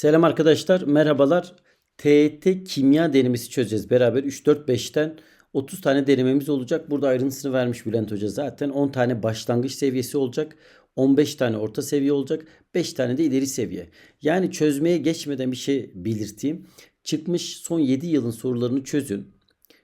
Selam arkadaşlar, merhabalar. TET kimya denemesi çözeceğiz beraber. 3, 4, 5'ten 30 tane denememiz olacak. Burada ayrıntısını vermiş Bülent Hoca zaten. 10 tane başlangıç seviyesi olacak. 15 tane orta seviye olacak. 5 tane de ileri seviye. Yani çözmeye geçmeden bir şey belirteyim. Çıkmış son 7 yılın sorularını çözün.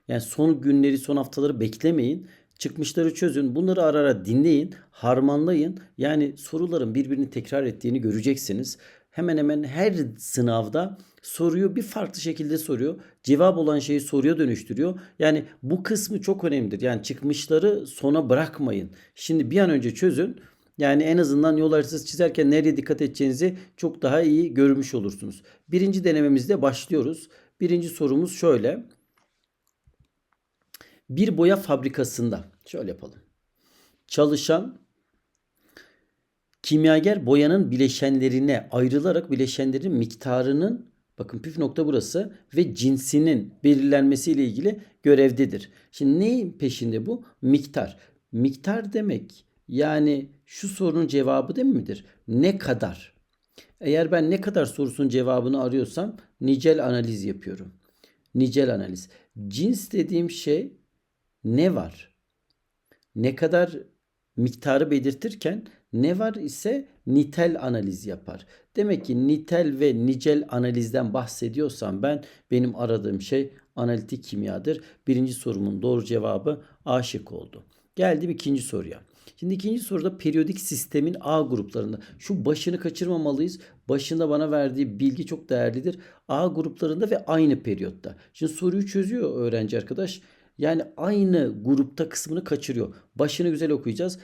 Yani son günleri, son haftaları beklemeyin. Çıkmışları çözün. Bunları ara ara dinleyin, harmanlayın. Yani soruların birbirini tekrar ettiğini göreceksiniz. Hemen hemen her sınavda soruyu bir farklı şekilde soruyor. Cevap olan şeyi soruya dönüştürüyor. Yani bu kısmı çok önemlidir. Yani çıkmışları sona bırakmayın. Şimdi bir an önce çözün. Yani en azından yol haritası çizerken nereye dikkat edeceğinizi çok daha iyi görmüş olursunuz. Birinci denememizde başlıyoruz. Birinci sorumuz şöyle. Bir boya fabrikasında şöyle yapalım. Çalışan kimyager boyanın bileşenlerine ayrılarak bileşenlerin miktarının bakın püf nokta burası ve cinsinin belirlenmesiyle ilgili görevdedir. Şimdi neyin peşinde bu? Miktar. Miktar demek yani şu sorunun cevabı değil midir? Ne kadar? Eğer ben ne kadar sorusunun cevabını arıyorsam nicel analiz yapıyorum. Nicel analiz. Cins dediğim şey ne var? Ne kadar miktarı belirtirken ne var ise nitel analiz yapar. Demek ki nitel ve nicel analizden bahsediyorsam ben benim aradığım şey analitik kimyadır. Birinci sorumun doğru cevabı A şık oldu. Geldim ikinci soruya. Şimdi ikinci soruda periyodik sistemin A gruplarında şu başını kaçırmamalıyız. Başında bana verdiği bilgi çok değerlidir. A gruplarında ve aynı periyotta. Şimdi soruyu çözüyor öğrenci arkadaş. Yani aynı grupta kısmını kaçırıyor. Başını güzel okuyacağız.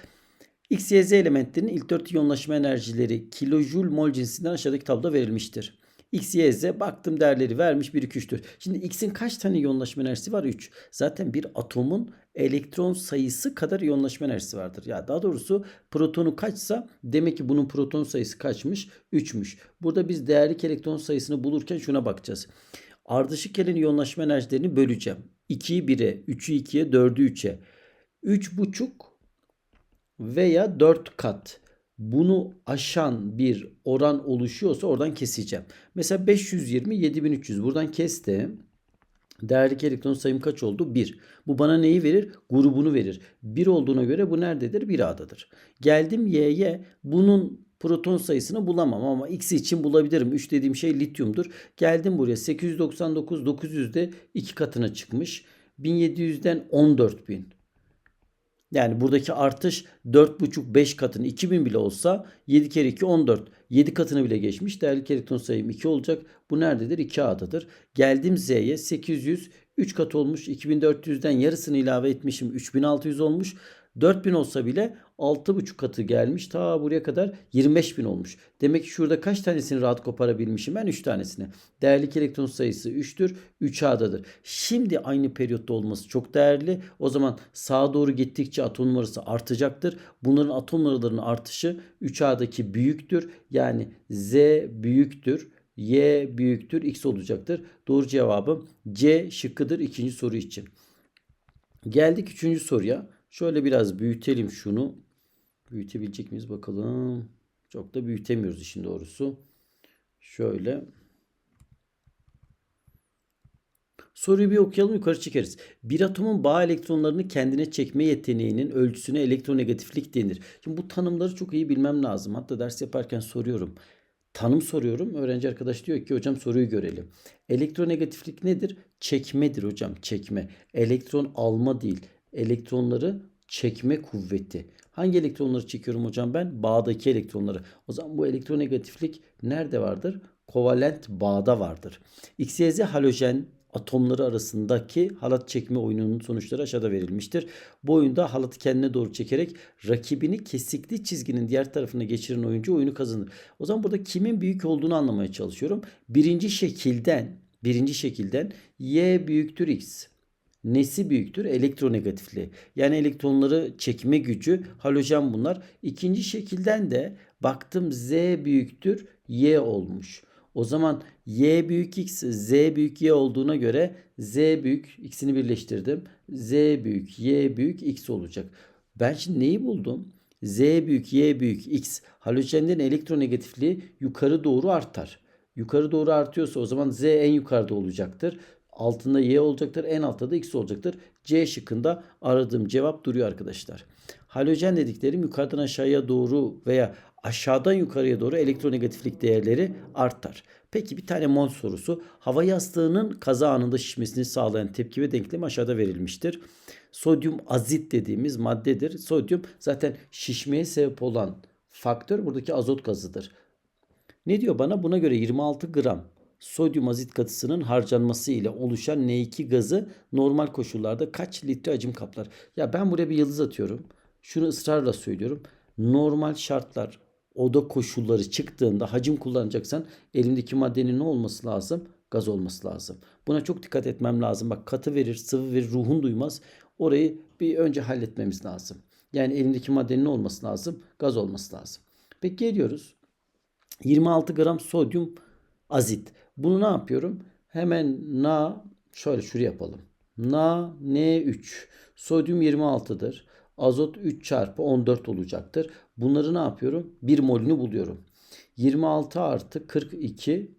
X, Y, Z elementlerinin ilk 4 iyonlaşma enerjileri kilojul mol cinsinden aşağıdaki tabloda verilmiştir. X, Y, Z baktım değerleri vermiş 1, 2, 3, 4. Şimdi X'in kaç tane iyonlaşma enerjisi var? 3. Zaten bir atomun elektron sayısı kadar iyonlaşma enerjisi vardır. Ya daha doğrusu protonu kaçsa demek ki bunun proton sayısı kaçmış? 3'müş. Burada biz değerli elektron sayısını bulurken şuna bakacağız. Ardışık gelen iyonlaşma enerjilerini böleceğim. 2'yi 1'e, 3'ü 2'ye, 4'ü 3'e. 3,5 veya 4 kat bunu aşan bir oran oluşuyorsa oradan keseceğim. Mesela 520 7300 buradan kestim. Değerli elektron sayım kaç oldu? 1. Bu bana neyi verir? Grubunu verir. 1 olduğuna göre bu nerededir? 1 A'dadır. Geldim Y'ye. Bunun proton sayısını bulamam ama X için bulabilirim. 3 dediğim şey lityumdur. Geldim buraya 899 900'de 2 katına çıkmış. 1700'den 14000. Yani buradaki artış 4,5-5 katını 2000 bile olsa 7 kere 2 14. 7 katını bile geçmiş. Değerli elektron sayım 2 olacak. Bu nerededir? 2A'dadır. Geldim Z'ye 800 3 kat olmuş. 2400'den yarısını ilave etmişim. 3600 olmuş. 4000 olsa bile 6,5 katı gelmiş. Ta buraya kadar 25.000 olmuş. Demek ki şurada kaç tanesini rahat koparabilmişim ben? 3 tanesini. Değerli elektron sayısı 3'tür. 3A'dadır. Şimdi aynı periyotta olması çok değerli. O zaman sağa doğru gittikçe atom numarası artacaktır. Bunların atom numaralarının artışı 3A'daki büyüktür. Yani Z büyüktür. Y büyüktür. X olacaktır. Doğru cevabım C şıkkıdır ikinci soru için. Geldik üçüncü soruya. Şöyle biraz büyütelim şunu. Büyütebilecek miyiz bakalım. Çok da büyütemiyoruz işin doğrusu. Şöyle. Soruyu bir okuyalım yukarı çekeriz. Bir atomun bağ elektronlarını kendine çekme yeteneğinin ölçüsüne elektronegatiflik denir. Şimdi bu tanımları çok iyi bilmem lazım. Hatta ders yaparken soruyorum. Tanım soruyorum. Öğrenci arkadaş diyor ki hocam soruyu görelim. Elektronegatiflik nedir? Çekmedir hocam çekme. Elektron alma değil elektronları çekme kuvveti. Hangi elektronları çekiyorum hocam ben? Bağdaki elektronları. O zaman bu elektronegatiflik nerede vardır? Kovalent bağda vardır. X, Y, Z halojen atomları arasındaki halat çekme oyununun sonuçları aşağıda verilmiştir. Bu oyunda halatı kendine doğru çekerek rakibini kesikli çizginin diğer tarafına geçiren oyuncu oyunu kazanır. O zaman burada kimin büyük olduğunu anlamaya çalışıyorum. Birinci şekilden birinci şekilden y büyüktür x. Nesi büyüktür? Elektronegatifliği. Yani elektronları çekme gücü halojen bunlar. İkinci şekilden de baktım Z büyüktür Y olmuş. O zaman Y büyük X, Z büyük Y olduğuna göre Z büyük X'ini birleştirdim. Z büyük Y büyük X olacak. Ben şimdi neyi buldum? Z büyük Y büyük X halojenlerin elektronegatifliği yukarı doğru artar. yukarı doğru artıyorsa o zaman Z en yukarıda olacaktır. Altında Y olacaktır. En altta da X olacaktır. C şıkkında aradığım cevap duruyor arkadaşlar. Halojen dediklerim yukarıdan aşağıya doğru veya aşağıdan yukarıya doğru elektronegatiflik değerleri artar. Peki bir tane mol sorusu. Hava yastığının kaza anında şişmesini sağlayan tepki ve denklemi aşağıda verilmiştir. Sodyum azit dediğimiz maddedir. Sodyum zaten şişmeye sebep olan faktör buradaki azot gazıdır. Ne diyor bana? Buna göre 26 gram sodyum azit katısının harcanması ile oluşan N2 gazı normal koşullarda kaç litre hacim kaplar? Ya ben buraya bir yıldız atıyorum. Şunu ısrarla söylüyorum. Normal şartlar oda koşulları çıktığında hacim kullanacaksan elindeki maddenin ne olması lazım? Gaz olması lazım. Buna çok dikkat etmem lazım. Bak katı verir, sıvı verir, ruhun duymaz. Orayı bir önce halletmemiz lazım. Yani elindeki maddenin ne olması lazım? Gaz olması lazım. Peki geliyoruz. 26 gram sodyum azit. Bunu ne yapıyorum? Hemen Na şöyle şuraya yapalım. Na N3. Sodyum 26'dır. Azot 3 çarpı 14 olacaktır. Bunları ne yapıyorum? 1 molünü buluyorum. 26 artı 42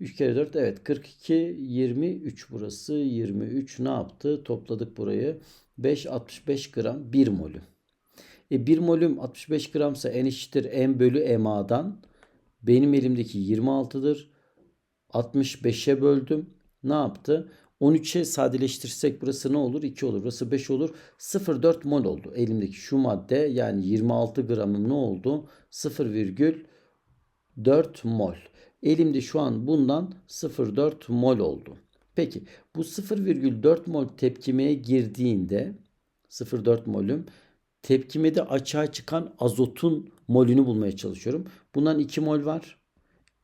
3 kere 4 evet 42 23 burası 23 ne yaptı? Topladık burayı. 5 65 gram 1 molü. E 1 molüm 65 gramsa n eşittir m bölü MA'dan benim elimdeki 26'dır. 65'e böldüm. Ne yaptı? 13'e sadeleştirsek burası ne olur? 2 olur. Burası 5 olur. 0,4 mol oldu. Elimdeki şu madde yani 26 gramım ne oldu? 0,4 mol. Elimde şu an bundan 0,4 mol oldu. Peki bu 0,4 mol tepkimeye girdiğinde 0,4 molüm tepkimede açığa çıkan azotun molünü bulmaya çalışıyorum. Bundan 2 mol var.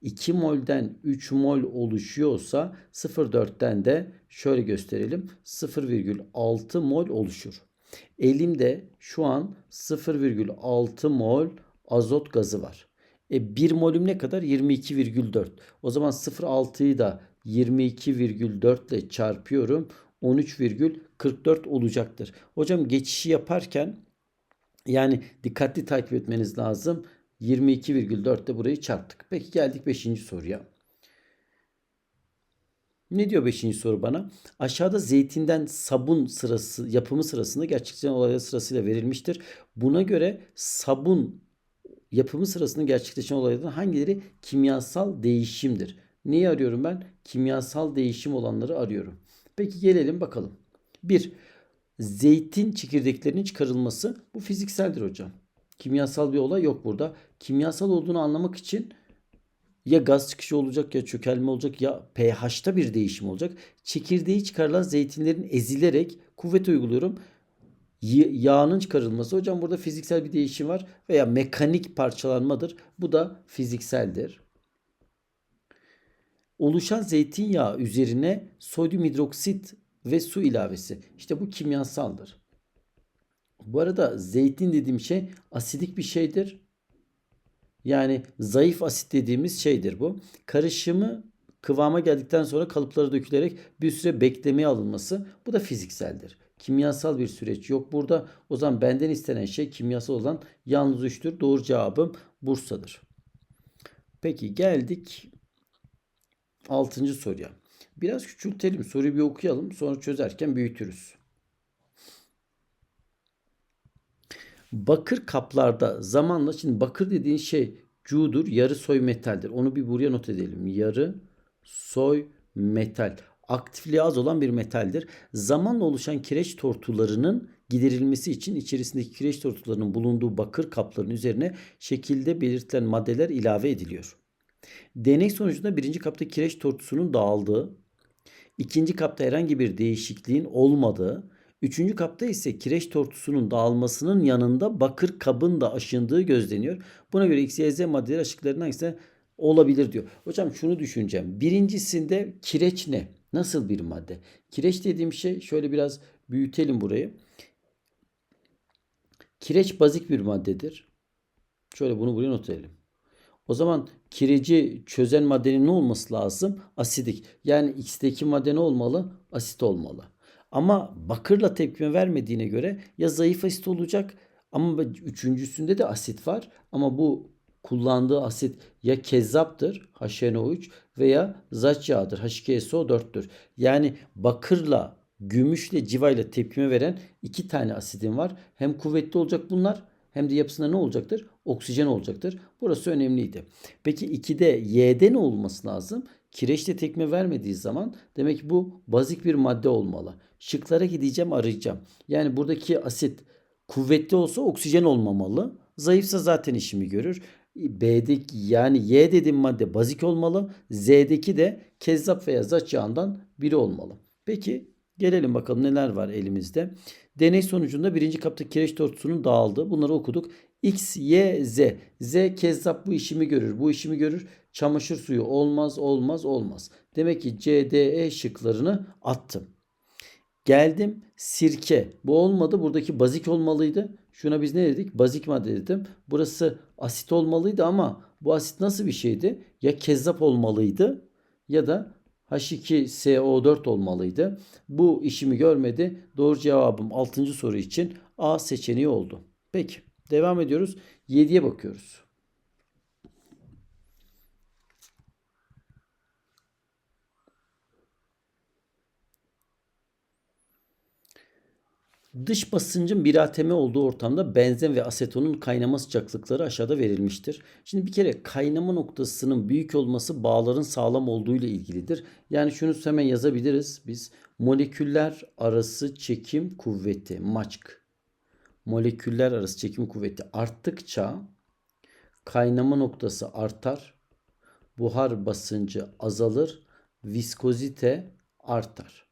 2 molden 3 mol oluşuyorsa 0,4'ten de şöyle gösterelim 0,6 mol oluşur. Elimde şu an 0,6 mol azot gazı var. E 1 molüm ne kadar? 22,4. O zaman 0,6'yı da 22,4 ile çarpıyorum. 13,44 olacaktır. Hocam geçişi yaparken yani dikkatli takip etmeniz lazım. 22,4'te burayı çarptık. Peki geldik 5. soruya. Ne diyor 5. soru bana? Aşağıda zeytinden sabun sırası yapımı sırasında gerçekleşen olaylar sırasıyla verilmiştir. Buna göre sabun yapımı sırasında gerçekleşen olaylardan hangileri kimyasal değişimdir? Neyi arıyorum ben? Kimyasal değişim olanları arıyorum. Peki gelelim bakalım. 1. Zeytin çekirdeklerinin çıkarılması. Bu fizikseldir hocam. Kimyasal bir olay yok burada. Kimyasal olduğunu anlamak için ya gaz çıkışı olacak ya çökelme olacak ya pH'ta bir değişim olacak. Çekirdeği çıkarılan zeytinlerin ezilerek kuvvet uyguluyorum. Yağının çıkarılması. Hocam burada fiziksel bir değişim var veya mekanik parçalanmadır. Bu da fizikseldir. Oluşan zeytinyağı üzerine sodyum hidroksit ve su ilavesi. İşte bu kimyasaldır. Bu arada zeytin dediğim şey asidik bir şeydir. Yani zayıf asit dediğimiz şeydir bu. Karışımı kıvama geldikten sonra kalıplara dökülerek bir süre beklemeye alınması. Bu da fizikseldir. Kimyasal bir süreç yok burada. O zaman benden istenen şey kimyasal olan yalnız üçtür. Doğru cevabım Bursa'dır. Peki geldik 6. soruya. Biraz küçültelim. Soruyu bir okuyalım. Sonra çözerken büyütürüz. Bakır kaplarda zamanla şimdi bakır dediğin şey cudur, yarı soy metaldir. Onu bir buraya not edelim. Yarı soy metal. Aktifliği az olan bir metaldir. Zamanla oluşan kireç tortularının giderilmesi için içerisindeki kireç tortularının bulunduğu bakır kapların üzerine şekilde belirtilen maddeler ilave ediliyor. Deney sonucunda birinci kapta kireç tortusunun dağıldığı, ikinci kapta herhangi bir değişikliğin olmadığı, Üçüncü kapta ise kireç tortusunun dağılmasının yanında bakır kabın da aşındığı gözleniyor. Buna göre X, Y, Z maddeleri aşıklarının hangisine olabilir diyor. Hocam şunu düşüneceğim. Birincisinde kireç ne? Nasıl bir madde? Kireç dediğim şey şöyle biraz büyütelim burayı. Kireç bazik bir maddedir. Şöyle bunu buraya not edelim. O zaman kireci çözen maddenin ne olması lazım? Asidik. Yani X'teki madde ne olmalı? Asit olmalı. Ama bakırla tepkime vermediğine göre ya zayıf asit olacak ama üçüncüsünde de asit var. Ama bu kullandığı asit ya kezzaptır HNO3 veya zaç yağıdır H2SO4'tür. Yani bakırla gümüşle civayla tepkime veren iki tane asidim var. Hem kuvvetli olacak bunlar hem de yapısında ne olacaktır? Oksijen olacaktır. Burası önemliydi. Peki 2'de Y'de ne olması lazım? Kireçle tekme vermediği zaman demek ki bu bazik bir madde olmalı. Şıklara gideceğim arayacağım. Yani buradaki asit kuvvetli olsa oksijen olmamalı. Zayıfsa zaten işimi görür. B'deki yani Y dediğim madde bazik olmalı. Z'deki de kezzap veya zaç yağından biri olmalı. Peki gelelim bakalım neler var elimizde. Deney sonucunda birinci kapta kireç tortusunun dağıldı. Bunları okuduk. X, Y, Z. Z kezzap bu işimi görür. Bu işimi görür. Çamaşır suyu olmaz, olmaz, olmaz. Demek ki C, D, E şıklarını attım. Geldim sirke. Bu olmadı. Buradaki bazik olmalıydı. Şuna biz ne dedik? Bazik madde dedim. Burası asit olmalıydı ama bu asit nasıl bir şeydi? Ya kezzap olmalıydı ya da H2SO4 olmalıydı. Bu işimi görmedi. Doğru cevabım 6. soru için A seçeneği oldu. Peki devam ediyoruz. 7'ye bakıyoruz. Dış basıncın 1 atm olduğu ortamda benzen ve asetonun kaynama sıcaklıkları aşağıda verilmiştir. Şimdi bir kere kaynama noktasının büyük olması bağların sağlam olduğu ile ilgilidir. Yani şunu hemen yazabiliriz biz. Moleküller arası çekim kuvveti maçk. Moleküller arası çekim kuvveti arttıkça kaynama noktası artar. Buhar basıncı azalır. Viskozite artar.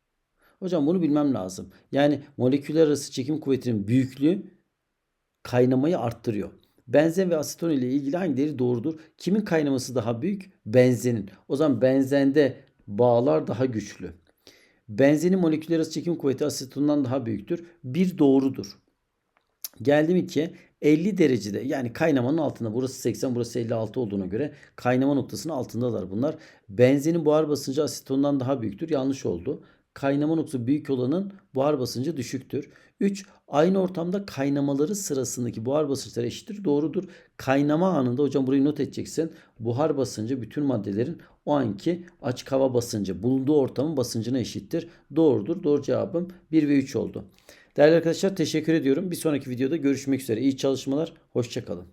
Hocam bunu bilmem lazım. Yani moleküller arası çekim kuvvetinin büyüklüğü kaynamayı arttırıyor. Benzen ve aseton ile ilgili hangileri doğrudur? Kimin kaynaması daha büyük? Benzenin. O zaman benzende bağlar daha güçlü. Benzenin moleküller arası çekim kuvveti asetondan daha büyüktür. Bir doğrudur. Geldim 2'ye 50 derecede yani kaynamanın altında burası 80 burası 56 olduğuna göre kaynama noktasının altındalar bunlar. Benzinin buhar basıncı asetondan daha büyüktür. Yanlış oldu kaynama noktası büyük olanın buhar basıncı düşüktür. 3. Aynı ortamda kaynamaları sırasındaki buhar basınçları eşittir. Doğrudur. Kaynama anında hocam burayı not edeceksin. Buhar basıncı bütün maddelerin o anki açık hava basıncı bulunduğu ortamın basıncına eşittir. Doğrudur. Doğru cevabım 1 ve 3 oldu. Değerli arkadaşlar teşekkür ediyorum. Bir sonraki videoda görüşmek üzere. İyi çalışmalar. Hoşçakalın.